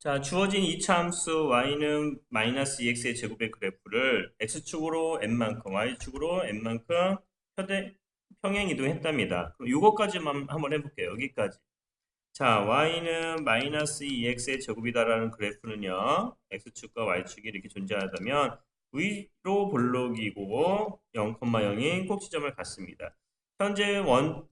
자, 주어진 이차함수 y는 마이너스 2x의 제곱의 그래프를 x축으로 n만큼, y축으로 n만큼 편대, 평행 이동했답니다. 그럼 이것까지만 한번 해볼게요. 여기까지. 자, y는 마이너스 2x의 제곱이다라는 그래프는요. x축과 y축이 이렇게 존재하다면 위로 볼록이고 0,0인 꼭지점을 갖습니다. 현재 원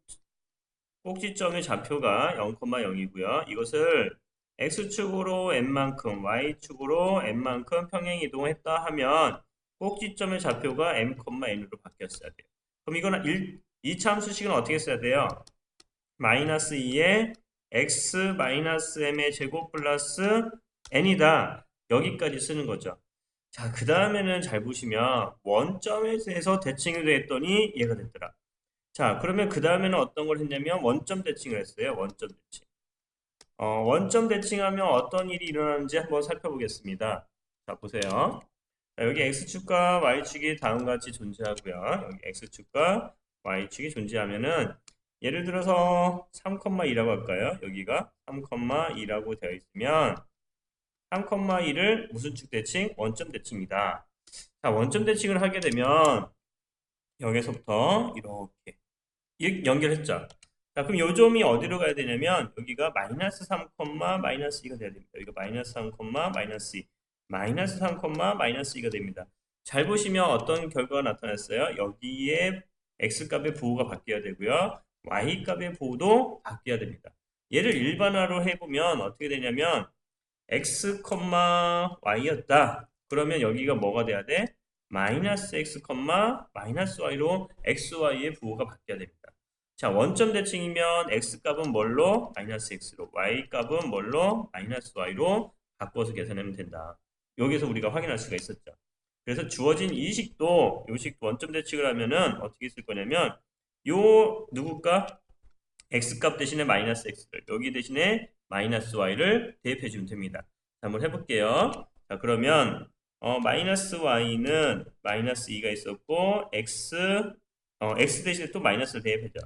꼭지점의 좌표가 0,0이고요. 이것을 x축으로 n만큼, y축으로 n만큼 평행 이동했다 하면 꼭지점의 좌표가 m,n으로 바뀌었어야 돼요. 그럼 이거는 1, 2차 함수식은 어떻게 써야 돼요? 마이너스 2에 x 마이너스 m의 제곱 플러스 n이다. 여기까지 쓰는 거죠. 자, 그 다음에는 잘 보시면 원점에서 대칭이 됐더니 얘가 됐더라. 자, 그러면 그 다음에는 어떤 걸 했냐면 원점 대칭을 했어요. 원점 대칭. 어, 원점 대칭하면 어떤 일이 일어나는지 한번 살펴보겠습니다. 자, 보세요. 자, 여기 x축과 y축이 다음과 같이 존재하고요. 여기 x축과 y축이 존재하면은 예를 들어서 3,2라고 할까요? 여기가 3,2라고 되어 있으면 3,2를 무슨 축 대칭? 원점 대칭이다. 자, 원점 대칭을 하게 되면 여기서부터 이렇게 연결했죠. 자, 그럼 요 점이 어디로 가야 되냐면 여기가 마이너스 3, 마이너스 2가 돼야 됩니다. 여기가 마이너스 3, 마이너스 2, 마이너스 3, 마이너스 2가 됩니다. 잘 보시면 어떤 결과가 나타났어요? 여기에 x값의 부호가 바뀌어야 되고요. y값의 부호도 바뀌어야 됩니다. 얘를 일반화로 해보면 어떻게 되냐면 x, y였다. 그러면 여기가 뭐가 돼야 돼? 마이너스 x, 마이너스 y로 xy의 부호가 바뀌어야 됩니다. 자, 원점 대칭이면 x값은 뭘로? 마이너스 x로, y값은 뭘로? 마이너스 y로 바꿔서 계산하면 된다. 여기서 우리가 확인할 수가 있었죠. 그래서 주어진 이 식도, 이 식도 원점 대칭을 하면은 어떻게 쓸 거냐면 요 누구가 x값 대신에 마이너스 x를 여기 대신에 마이너스 y를 대입해 주면 됩니다. 자, 한번 해볼게요. 자, 그러면 어, 마이너스 y는 마이너스 2가 있었고 x 어, x 대신에 또 마이너스를 대입해줘.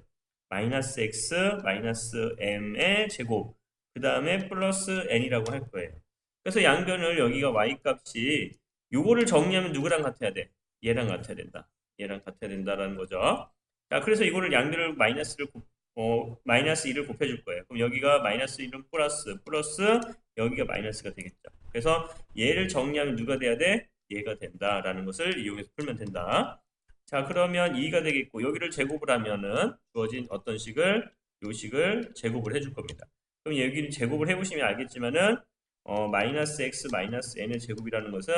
마이너스 x 마이너스 m의 제곱 그 다음에 플러스 n이라고 할 거예요. 그래서 양변을 여기가 y 값이 요거를 정리하면 누구랑 같아야 돼? 얘랑 같아야 된다. 얘랑 같아야 된다라는 거죠. 자, 그래서 이거를 양변을 마이너스를 어, 마이너스 2를 곱해줄 거예요. 그럼 여기가 마이너스 1은 플러스, 플러스 여기가 마이너스가 되겠죠. 그래서 얘를 정리하면 누가 돼야 돼? 얘가 된다라는 것을 이용해서 풀면 된다. 자, 그러면 2가 되겠고 여기를 제곱을 하면은 주어진 어떤 식을 요 식을 제곱을 해줄 겁니다. 그럼 여기를 제곱을 해보시면 알겠지만은 어, 마이너스 x 마이너스 n의 제곱이라는 것은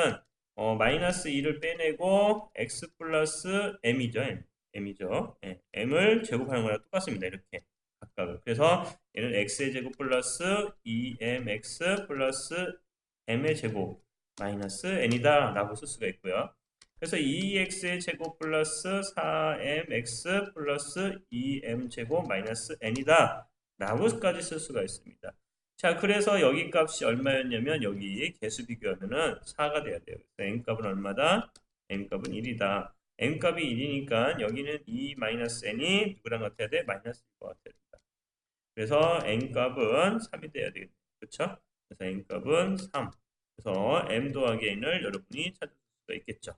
어, 마이너스 2를 빼내고 x 플러스 m이죠. m. m이죠. 네, m을 제곱하는 거랑 똑같습니다. 이렇게 각각을. 그래서 얘는 x의 제곱 플러스 2mx 플러스 m의 제곱 마이너스 n이다 라고 쓸 수가 있고요. 그래서 2x의 제곱 플러스 4mx 플러스 2m 제곱 마이너스 n이다 라고까지 쓸 수가 있습니다. 자, 그래서 여기 값이 얼마였냐면 여기 개수 비교하면은 4가 돼야 돼요. 그래서 n값은 얼마다? n값은 1이다. n값이 1이니까 여기는 2-n이 누구랑 같아야 돼? 마이너스 1과 같아야 된다. 그래서 n값은 3이 돼야 되겠죠. 그렇죠? 그래서 n값은 3. 그래서 m 더하기 n을 여러분이 찾을 수가 있겠죠.